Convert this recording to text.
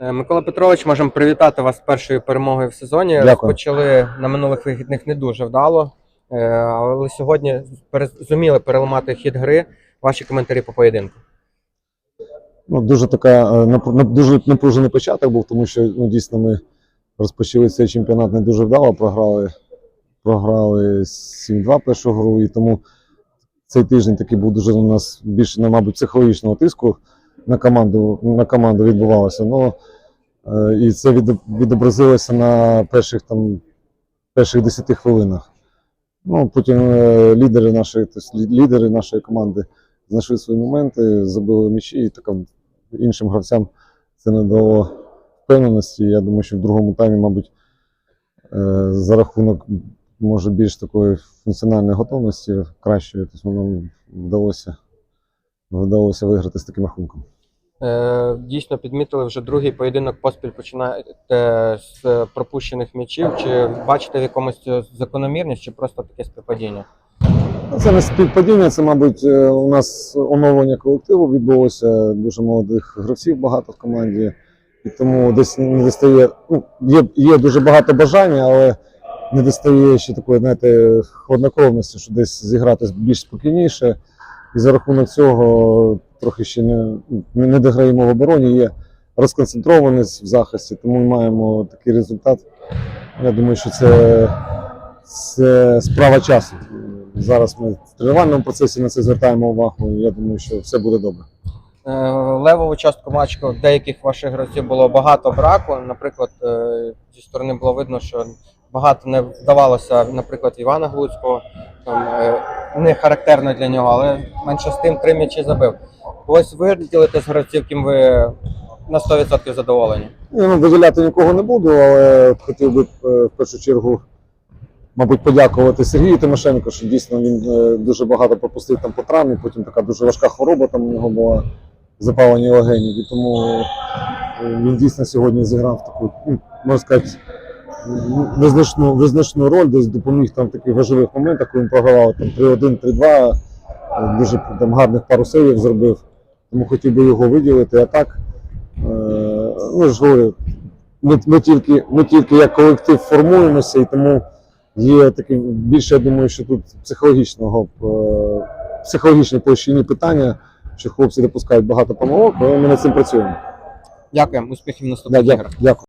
Е, Микола Петрович, можемо привітати вас з першою перемогою в сезоні. Дякую. Почали на минулих вихідних не дуже вдало, е, але сьогодні зуміли переламати хід гри. Ваші коментарі по поєдинку. Ну, дуже така е, дуже напружений початок був, тому що ну, дійсно ми розпочали цей чемпіонат не дуже вдало, програли, програли 7-2 першу гру, і тому цей тиждень такий був дуже у нас більше, мабуть, психологічного тиску на команду, на команду відбувалося. Ну, е, і це від, відобразилося на перших там перших 10 хвилинах. Ну, потім е, лідери нашої, тобто лідери нашої команди знайшли свої моменти, забили м'ячі, і така іншим гравцям це не дало впевненості. Я думаю, що в другому таймі, мабуть, е, за рахунок може більш такої функціональної готовності кращої, тобто вдалося, вдалося виграти з таким рахунком. Е, Дійсно підмітили вже другий поєдинок поспіль починаєте з пропущених м'ячів. Чи бачите в якомусь закономірність, чи просто таке співпадіння? Ну, Це не співпадіння, це, мабуть, е, у нас оновлення колективу відбулося. Дуже молодих гравців багато в команді. І тому десь не достає. Ну, є, є дуже багато бажання, але не достає ще такої, знаєте, хладнокровності, що десь зіграти більш спокійніше. І за рахунок цього трохи ще не, не, дограємо в обороні. Є розконцентрованість в захисті, тому ми маємо такий результат. Я думаю, що це, це справа часу. Зараз ми в тренувальному процесі на це звертаємо увагу. і Я думаю, що все буде добре. Е, Левову частку матчу деяких ваших гравців було багато браку. Наприклад, е, зі сторони було видно, що багато не вдавалося, наприклад, Івана Глуцького. Там е, не характерно для нього, але менше з тим три м'ячі забив. Ось виділите з гравців, ким ви на 100% задоволені. Ну, виділяти нікого не буду, але хотів би е, в першу чергу, мабуть, подякувати Сергію Тимошенко, що дійсно він е, дуже багато пропустив там по травмі, потім така дуже важка хвороба там у нього була запалення легенів. І тому е, він дійсно сьогодні зіграв таку, ну, можна сказати, визначну, визначну роль, десь допоміг там в таких важливих моментах, коли він програвав там 3-1, 3-2, е, дуже там гарних пару сейвів зробив. Тому хотів би його виділити. А так, е, ну ж говорю, ми, ми, тільки, ми тільки як колектив формуємося, і тому є таке більше, я думаю, що тут психологічного е, психологічної площині питання, що хлопці допускають багато помилок, але ми над цим працюємо. Дякуємо, успіхів в Да, іграх. дякую.